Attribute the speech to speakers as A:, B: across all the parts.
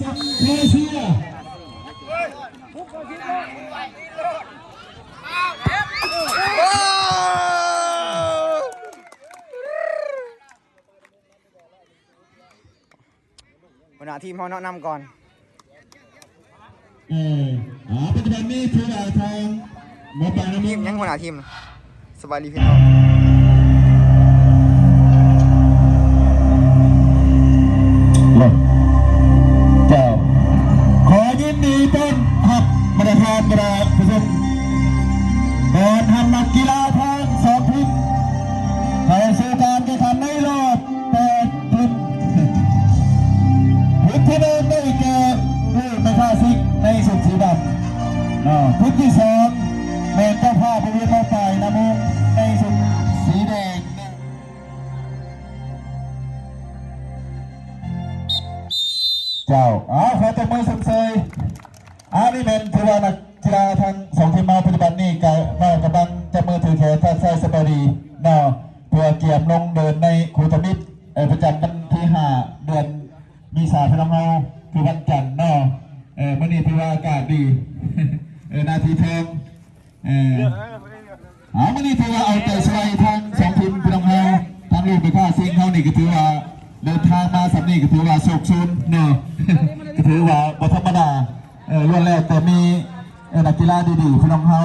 A: ซัมโคเซีย
B: หัวหน้าทีมเขาแนะนำก่อน
A: เอออ่าปัจจุบันนี้คือทางหมอปลาน้ำ
B: ที
A: มิ
B: ม
A: น
B: ยังหัวหน้าทีมนะสบายดีพี่น้อง
A: เจ้าอ๋อขอตบมือสมเสยอานี่เป็นถือว่านักกีฬาทางสองทีมมาปัจจุบันนี้ก็นอกกำลังจะมือถือแขนท่าใส่สบายดีเนาะเพื่อเกียมลงเดินในคูตมิตรเอ่อประจำวันที่ห้าเดือนมีสาพลังเฮาคือวันจันทร์เนาะเออมื่อนี้ถือว่าอากาศดีเออนาทีทองเอออ๋อมื่อนี้ถือว่าเอาใจช่วยทางสองทีมพี่น้องเฮาทางลูกไปฆ่าซิงเฮานี่ก็ถือว่า เดินทางมาสำนีก็ถือว่าโชคชุนเนาะก็ถือว่าบธรรมดาเออล้วนแล้วแต่มีนักกีฬาดีๆพี่น้องเฮา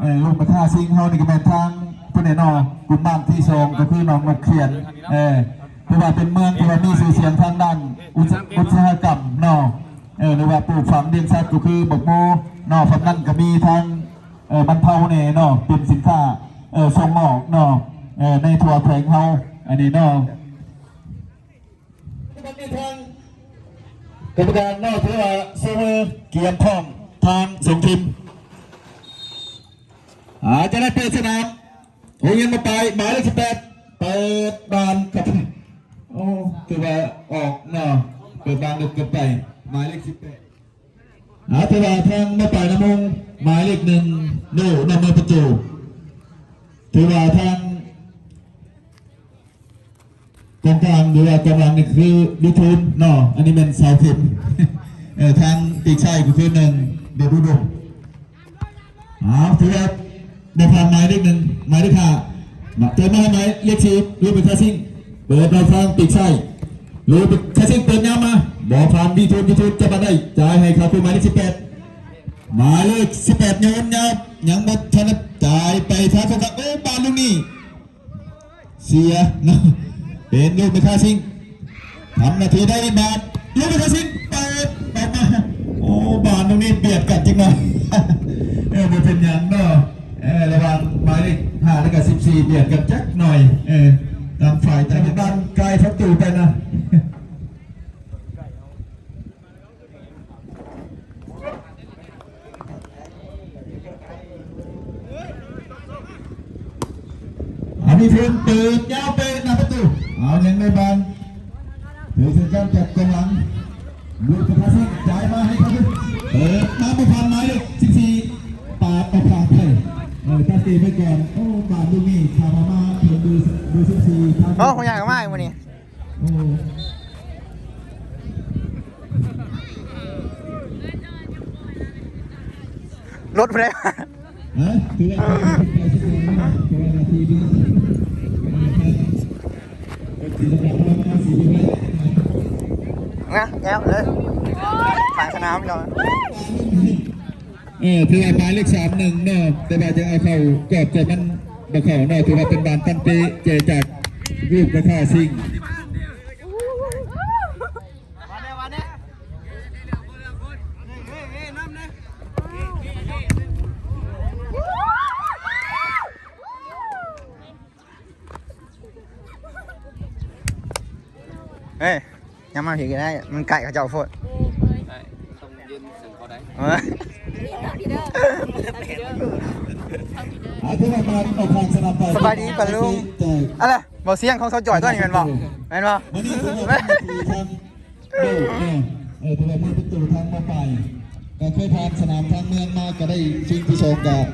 A: เออลูกไปฆ่าซิงเฮานี่ก็เป็นทางผู้ใดเนอกุ่มบ้านที่สองก็คือน้องนกเขียนเออถือว่าเป็นเมืองที่ว่ามีชื่อเสียงทางด้านอุตสาหกรรมเนาะเออหรือว่าปลูกฝังเลี้ยงสัตว์ก็คือบักโมเนาะฝังนั้นก็มีทางเออมันเทาเนี่ยเนาะเป็นสินค้าเออส่งออกเนาะเออในทัวร์แข่งเฮาอันนี้เนาะก รรมการนาะถือว่าเสมอเกียรติพร้อมทางสงทีมอาจะได้เปิดสนามโอ้ยยังมาไปหมายเลขสิบแปดเปิดบานกับโอ้ถือว่าออกเนาะเปิดบานเกือบไปหมายเลขสิบแปดอาตราทางมาป่ายน้ำมงหมายเลขหนึ่งโน่นำมาประตูถือว่าทางกองก ลางหรือว่ากำลังนี่คือลิทูนเนาะอันนี้เป็นสาวเข็มเออทางปีกชายก็คือหนึ่งเดบุดมอ้าวถือว่าได้ผ่านหมายเลขหนึ่งหมายเลขห้าเจอมาหมายเลขสี่รู้เป็นท่าซิ่งเปิดเราทางปีกชายรู้เป็นท่าซิ่งเปิดยาวมาบอผ่านดีทูนดีทูนจะมาได้จ่ายให้เขาคือหมายเลขสิบแปดหมายเลขสิบแปดโยนยับยังบดชนะจ่ายไปทางฝั่งโอ้บอลลูกนี้เสียนะ เป็นลูกไปค่าซิงทำนาทีได้บาทลูกไปค่าซิงเปิดออกมาโอ้บอลลูกนี้เบียดกันจริงหน่อยเออมันเป็นอยังเนาะเออระหวังหมายเลขห้าและกับสิบสี่เบียดกันจักหน่อยเออตามฝ่ายแต่บ้านไกลทับตูไปนะอันนี้เพิ่งเปิดยาวไปหน้าประตู เอายังในบานถือเส้นการจับกองหลังลูกประทัสิจ่ายมาให้เขาดูเปิดมาไม่ผ่านหมายเลขสิบสี่ปาดไปผ่านไปเออตัดตีไปก่อนโอ้บานลูกนี้พามามาเพิ่มดูดูสิบสี่ทาง
B: โอ้ผมอยากมากวันนี้
A: โอ้
B: รถไปเลย
A: ฮะถือว่าเป็นไปสักคนนะเพราะว่านาทีนี้ทีละแบบประมาณสี่สิบเมตร
B: นะแก้วเลยฝ่ายสนามเรา
A: เออถือว่าหมายเลขสามหนึ่งเนาะแต่ว่าจะเอาเข้ากรอบจะมันบะเข่าเนาะถือว่าเป็นบานตันเปเจจากรูปกระท่าซิ่ง
B: เฮ้ยยังมาถึงกันได้ มันไก่เขาเจ้าโฟด
C: ใช่ต้องยืนถึงเขาได้
B: เออ
A: อาถือว่าบานเอาทางสนามไป
B: สบายดีป่ะลุง
A: แต่
B: อะไรบอกเสียงของเขาจ่อยตัวนี้แมันบอกแมันบอก
A: วันนี้ถือว่าเป็นทางดูเนี่ยเออถือว่ามือประตูทางมาไปก็เคยผ่านสนามทางเมืองมาก็ได้ชิงที่ชมกับ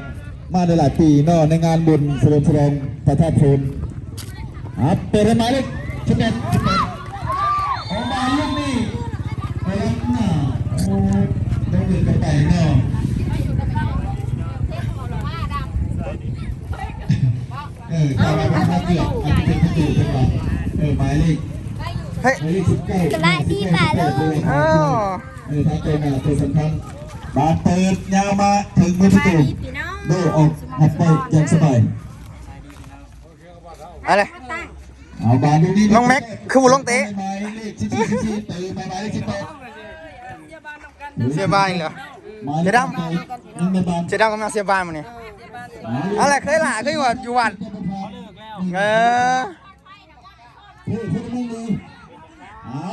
A: มาได้หลายปีเนาะในงานบุญเฉลิมฉลองพระธาตุพนมอะเปิดหมายเลขสิบเอ็ดสิบเอ็ดออกมาลูกนี้เออ เออข้าวราคาเกือบอาจจะเป็นกระดูกเป็นไรเออหมายเลข
B: เฮ้ย
A: หมายเลขสิบเก้าก
D: ระที่ป่าเลย
B: อ้าว
A: เออถ้าตัวหน้าตัวสำคัญบาดเปิดยาวมาถึงมือประตู
D: พี่น้อง
A: โดออกหัดไปอย่างสบาย
B: อะไร
A: เอาบาดดูนี่
B: น้องแม็กคือบุลงเตะ
A: หมายเลขสิบสี่สิบสี่ตื่นหมายเลขสิบแปด
B: เสียบ้านเหรอ
A: หมายเลข
B: เจ๊ดำ
A: นั่นเป็นบา
B: เจ๊ดำกำลังเสียบ้านมาเนี่ยอะไรเคยหล่าเคยอยู่ว่าอยู่วัด เออ
A: เฮ้ยพูดไม่ดีเอา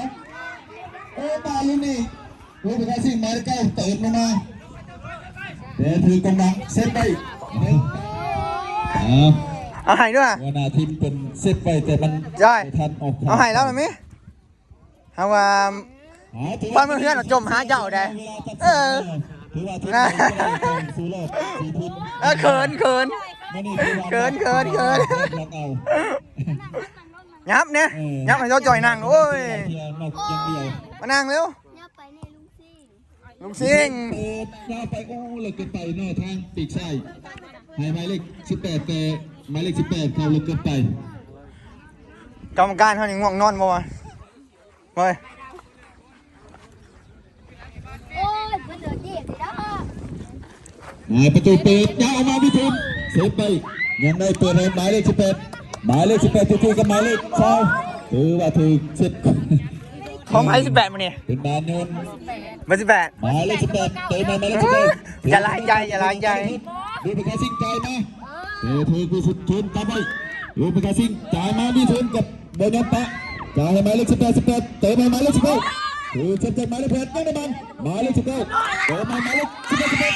A: เอ้ตายอยู่นี่ดูเป็นการสิ่งหมายเลขเก้าเติมลงมาเดี๋ยวถือกำลังเซตไปหนึ่งเอา
B: เอาให้ด้วย
A: วันอาทิตย์เป็นเซตไปแต่มัน
B: ใช่
A: ไม่ทันออก
B: เอาให้แล้วหรือมิเอาว่าบ้านเมืองเฮือนเราจมหาเจ้าได้เออ
A: ถือว่าทีมเราได้การสู้รอบสี่ทีม
B: เออเขินเขิน
A: ไม่นี่ถือว่า
B: เกินเกินเกิน
A: ล็อกเอา
B: ยับเนี่ย
A: เออ
B: ยับให้เราจ่อยนั่งโอ้ย
A: เพียงนอกอย่างเดียว
B: มานั่งเร็ว
D: เนี่ยไปในลุงซิ่ง
B: ลุงซิง
A: เปิดหน้าไปโอ้เลยเกินไปหน้าทางปีกซ้ายให้หมายเลขสิบแปดแต่หมายเลขสิบแปดเขาเลยเกินไป
B: กรรมการเขานี่ง่วงนอนบ่วะเฮ้ย
D: โอ้ยมันเดือดเด็ดเลยนะ
A: หมายประตูเปิดยาวออกมาพี่ทีม เซฟไปยังได้เปิดให้หมายเลขสิบแปดหมายเลขสิบแปดทุกๆกับหมายเลขสองถือว่าถือเซต
B: ของไอ้สิบแปดมาเนี่ย
A: เป็นบานยนต์
B: เบอร์สิบแปด
A: หมายเลขสิบแปดเตะมาหมายเลขสิบแปด
B: อย่าลายใจอย่าลายใจ
A: ดูเป็นการซิ่งจ่ายมาเตะถือกุสุดทุนกลับไปดูเป็นการซิ่งจ่ายมาพี่ทุนกับเบอร์ยนต์ปะจ่ายให้หมายเลขสิบแปดสิบแปดเตะมาหมายเลขสิบแปดถือเจ็บเจ็บหมายเลขแปดยังได้มันหมายเลขสิบแปดเตะมาหมายเลขสิบแปดสิบแปด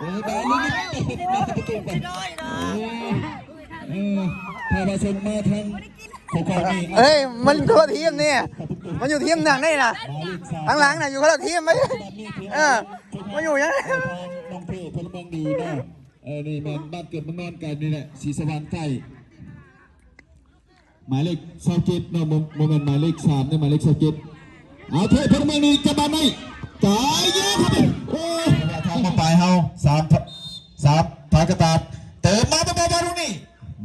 A: เออหมายเลขสิบแปดประตูกันเออถ้ามาส่งมาทางโคโค่นี่
B: เอ้ยมันคนละทีมเนี่ย มันอยู่ทีมหนังได้นะข้างหลังน่ะอยู่คนละทีมไหมเออมาอยู่ยัง
A: น้องเพลพลเมืองดีนะเออนี่แมนบ้านเกิดเมืองนอนกันนี่แหละสีสว่างใต้หมายเลขสองเจ็ดเนาะโมเมนต์หมายเลขสามเนี่ยหมายเลขสองเจ็ดเอาเทพพลเมืองดีจะมาไหมจ่ายเยอะครับางมาปลายเฮาสามสามผากระตาดเติมมาบ่บ่บ่ตรงนี้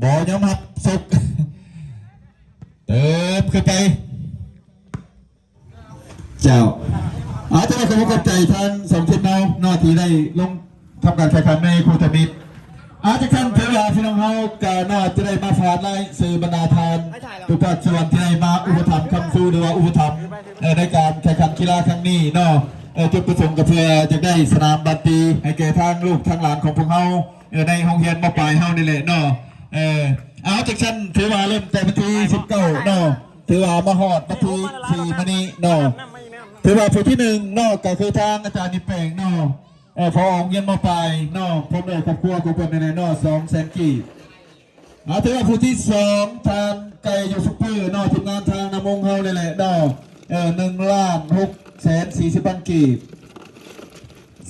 A: บ่ยอมรับสุกเติมขึ้นไปเจ้าอาจจะขอบคุณใจทางสมคิดเนาหน้าที่ได้ลงทำการแข่งขันในครูทมิตรอาจจะท่านเทวาพี่น้องเฮากาน่าจะได้มาฝากไล่สื่อบรรดาทานทุกภาคส่วนที่ได้มาอุปถัมภ์คำสู้หรือว่าอุปถัมภ์เอ่อในการแข่งขันกีฬาครั้งนี้เนาะเอ่อ จุดประสงค์ก็เพื่อจะได้สนามบัตตีให้แก่ทางลูกทางหลานของพวกเฮาเอ่อในห้องเรียนมาปลายเฮานี่แหละเนาะเออเอาจากฉันถือว่าเริ่มแต่วันที่19เนาะถือว่ามาฮอดวันที่4มื้อนี้เนาะถือว่าผู้ที่หนึ่งนอกก็คือทางอาจารย์นิเปงนอกเออพอองค์เย็นมาไปนอกพบเลยครอบครัวกูเป็นในนอกสองแสนกีบอาถือว่าผู้ที่สองทางไก่ยูซุปเปอร์นอกทีมงานทางนำมงเฮาเลยแหละนอกเออหนึ่งล้านหก แสนสี่สิบพันกีบ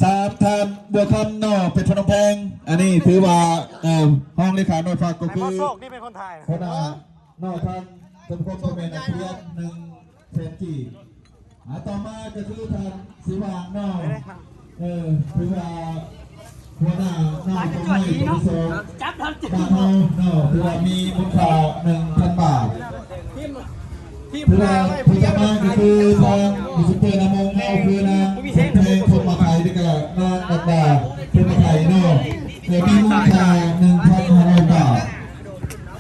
A: สามทางบัวคำนอกเป็นพนมแพง อันนี้ถือว่าเออห้องเลขาโนอยฝากก็คือ
B: นี่เป็นคนไทย
A: คนอะนอกทางสมคมสมเป็นอาเทียนหนึ่งแสนกีบอาต่อมาก็คือทางสีวางนอกเออคือว่าหัวหน้านอกตรงนี้ตัวโซจับทำจับเฮานอกคือว่ามีมูลค่าหนึ่งพันบาท คือว่าผู้จะมาก็คือทางมิสเตอร์นามงเฮาคือนางเพลงคนมาไทยด้วยกันนางดักดาคนมาไทยเนอกเออมีมูลค่าหนึ่งพันห้าร้อยบาท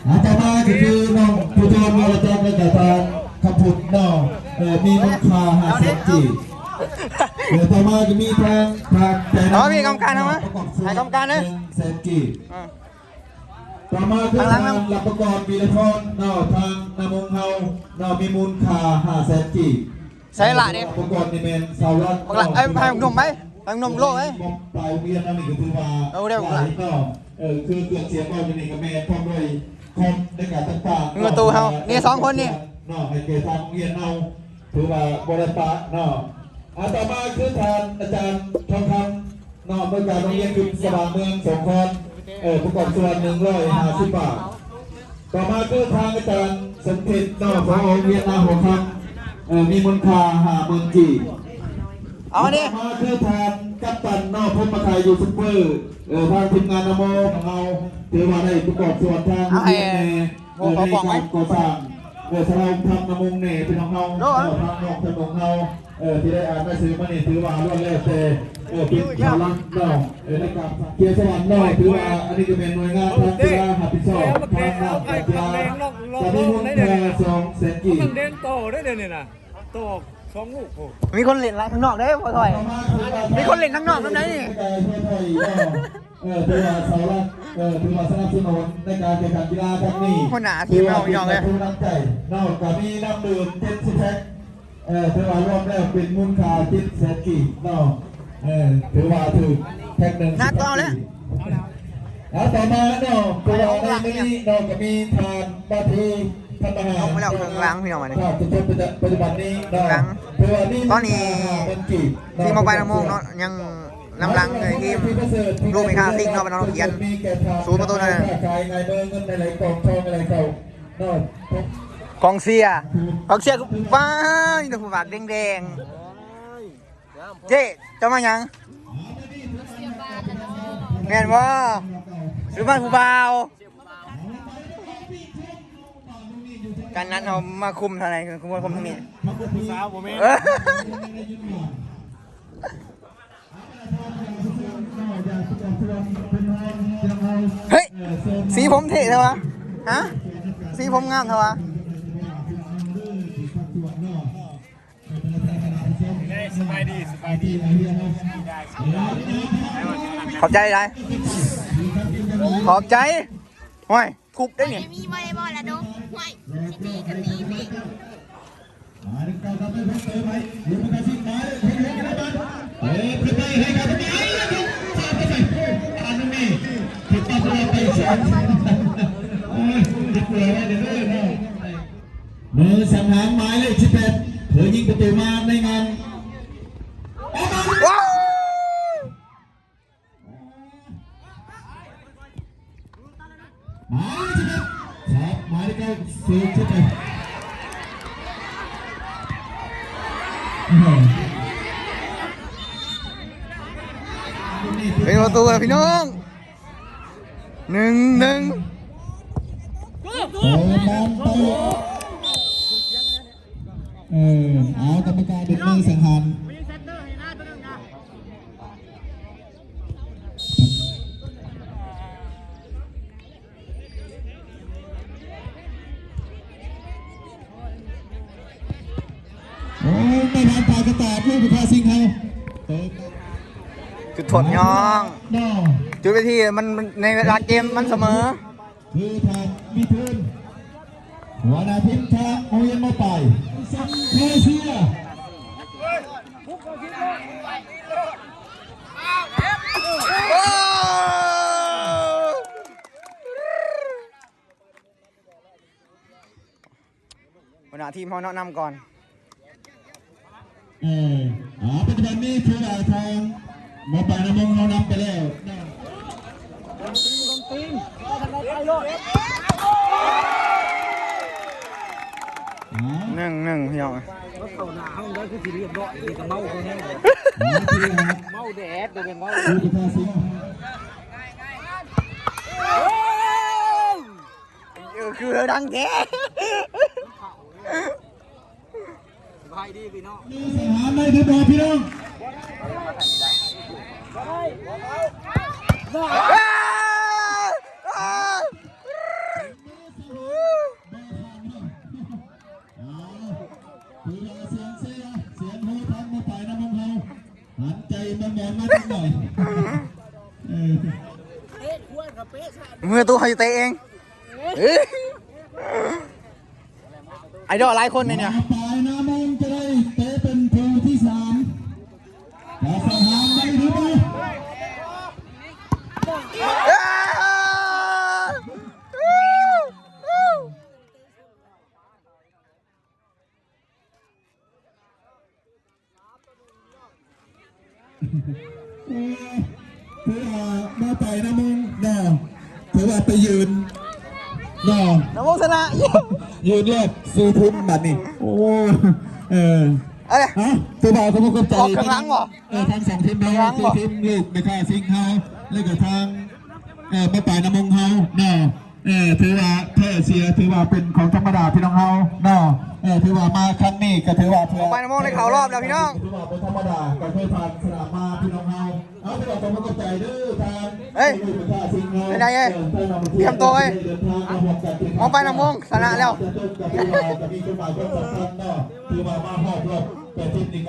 A: อาตมาก็คือน้องผู้ทอนวรจักรและกทางขพุทธน้องเออมีมูลค่าห้าแสนจีเออต่อมาก็มีทางทางแต่
B: เอาพี่กรรมการเอามาให้กรรมการนะ
A: หนึ่งแสนจี ต่อมาคือ
B: ข้างหลั
A: ทางง
B: นะ
A: หลับประกอบวีรพรน้องทางนามงเฮาน้องมีมูลค่าห้าแสนจี
B: ใช่ละเนี่ย
A: ประกอบในเมนสาวรัตน์
B: บักละไอ้ยพายหนุ่มไหมพายหนุ่มโลกไหม
A: ปลายเวียนนั่นนี่ก็คือว่า
B: เอาเร็ว
A: หลายก็เออคือเกือบเสียก็จะนี่กับแม่พร้อมด้วยคนในการต่างๆ
B: มีประตูเฮานี่สองคนนี่
A: เนาะให้เกิดทางเรียนเอาถือว่าบริปะเนาะอาต่อมาคือทานอาจารย์ทองคำเนาะเมื่อการโรงเรียนคือสว่างเมืองสงขลา เออประกอบส่วนหนึ่งร้อยห้าสิบบาท ต่อมาคือทางอาจารย์สมคิดเนาะของโรงเรียนนาหัวคำเออมีมูลค่าห้าหมื่นกีบ
B: เอามาดิ
A: ต่อมาคือทานกัปตันนอกพุ่มมาไทยยูทูบเบอร์เออทางทีมงานนโมของเราถือว่าได้ประกอบส่วนทาง
B: เอาให้
A: เออในการก่อสร้าง เออสำหรับทำนำมงเนี่ยพี่น้องเราเออทางนอกทางนองเราเออที่ได้อ่านหนังสือมาเนี่ยถือว่าล้วนแล้วแต่เออเป็นชาวลังนอกเออในการเกียรติสวรรค์นอกถือว่าอันนี้ก็เป็นหน่วยงานทางกีฬาหัดพิชอบทางด้านการกีฬาจะมีมุนแค่สองแสนกี
E: มันเด่นโตได้เดี๋ยวนี้นะโตสองลูกโอ้
B: มีคนเล่นข้างนอกได้พ่อถอยมีคนเล่นข้างนอกนั่นไหนนี่
A: เออถือว่าเสาหลักเออถือว่าสนับสนุนในการแข่งขันกีฬาครั้งนี้
B: คนหนาทีมเราพี่น้องเลย
A: ผู้นำใจนอกจากมีน้ำดื่มเจ็ดสิบแพ็คเออถือว่ารวมแล้วเป็นมูลค่าจิตแสนกีนอกเออถือว่าถือแพ็คหนึ่ง
B: นัดต่อแล้ว
A: แล้วต่อมาเนาะตัวเราในนี้นอกจากมีทานบาทีทำอาหาร
B: ลงไปแล้วข้างหลังพี่น้องมาเนี่ย
A: ครับจนปัจจุบันนี้เนาะ
B: หลัง
A: ถือว่านี่
B: ตอนนี้
A: เป็นกีบ
B: ทีมเอาไปน้ำโมงเนาะยัง น้ำหลังเลยทีมลูกมีค่าซิ่งเนาะเป็นน้องเขียนศูนย์ประตูนั่นน่ะ
A: กายในเบอร์เงินในไหลกองทองอะไรเก่าเนาะ
B: กองเสียกองเสียก็ว้าวนี่ตัวผู้บากแดงๆเจ๊เจะมาหยังแม่นบ่หรือบ้านผู้บ่าวการนั้นเอามาคุมเท่าไหร่คุมคุมทั้งนี้
E: สาวผมเอง
B: เออเฮ้ย สีผมเท่เท่าวะ ฮะ สีผมงามเท่าวะ
E: สบายดีสบายดี
B: ขอบใจไรขอบใจห้อยทุบได้เนี่ย
D: มีวอลเลย์บอลละดุห่วยสิตีกันนี่นี่
A: เฮ้ยพี่ไปให้กับพี่ไอ้ พี่ป้าเราไปสอนโอ้ยติดเกลือไว้เดี๋ยวเลยเนาะมือสังหารหมายเลขสิบแปดเธอยิงประตูมาในงาน
B: ว้าว
A: หมายเลขสิบเอ็ดครับหมายเลขเก้าสี่สิบเอ็ด
B: เป็นประตูแล้วพี่น้อง หนึ่งหนึ่ง
A: โอ้มองไปเออเอากรรมการเป็นมือสังหารโอ้ไม่ทันปากกระตาดลูกพิธาสิงเขา
B: จุดถดยอง
A: นอ
B: จุดไปที่มันมันในเวลาเกมมันเสมอ
A: คือทางมิทุนหัวหน้าทีมทางโอเยนมาไปซัมเพเซีย
B: โอ้หัวหน้าทีมเขาแนะนำก่อน
A: เอออ่าปัจจุบันนี้คือว่าทาง หมอป่านำมงเรานำไปแล้วนะอ่า
B: หนึ่งหนึ่งพี่น้อง
E: เข้าหน้าห้องได้คือที่เรียบร้อยดีกับเมาคนนี้
A: อ่าคือว่า
E: เมาแดดเดี๋ยวเป็นเมา
A: ลูกพิธาสิงห์
B: เออคือดังแท้
E: สบายดีพี่น้อง
A: มีสนามในทุกบอพี่น้อง มอป่านำมงเราหันใจมันหมอนมาสักหน่อยเออ
B: มือตัวเขาจะเตะเองเอ้ยไอดอลหลายคนเนี่ย
A: ต่อไปนะมงจะได้เตะเป็นประตูที่สามแต่ส
B: อ้าว
A: ถือว่ามาไปนะมึงเนาะถือว่าไปยืนเนาะ
B: น้ำมงชนะ
A: ยืนรอบสูพุ่มบัดนี่โอ้เออ
B: เอ้ย
A: อะตัวบ่าวเขาก็เข้าใจ
B: ออกข้างหลังเหรอ
A: เออทางสองทีมน้อง
B: ข้างหลังเหร
A: คือ
B: อ
A: ทีมลูกนะคะซิงเฮาแล้วก็ทางเออมาป่ายน้ำมงเฮาเนาะเออถือว่าแท้เสียถือว่าเป็นของธรรมดาพี่น้องเฮาเนาะ เออถือว่ามาครั้งนี้ก็ถือว่าเพื่อ
B: ไปน้ำมงในเขารอบแล้วพี่น้อง
A: ถือว่าเป็นธรรมดาก็เคยผ่านสนามมาพี่น้องเฮาเอาพี่น้องต้องเข้าใจเด้อทาง
B: เฮ้ย
A: ลูกนะคะซิงเฮา
B: ไปไหนเอ้ยเตรียมตัวเอ้ย
A: ดินทางมาพบกันที่
B: มองไปน้ำมงชนะแล้ว
A: จะจบกับพี่เราจะมีกฎหมายก็สำคัญเนาะถือว่ามาฮอบรอบแต่ทีมนี้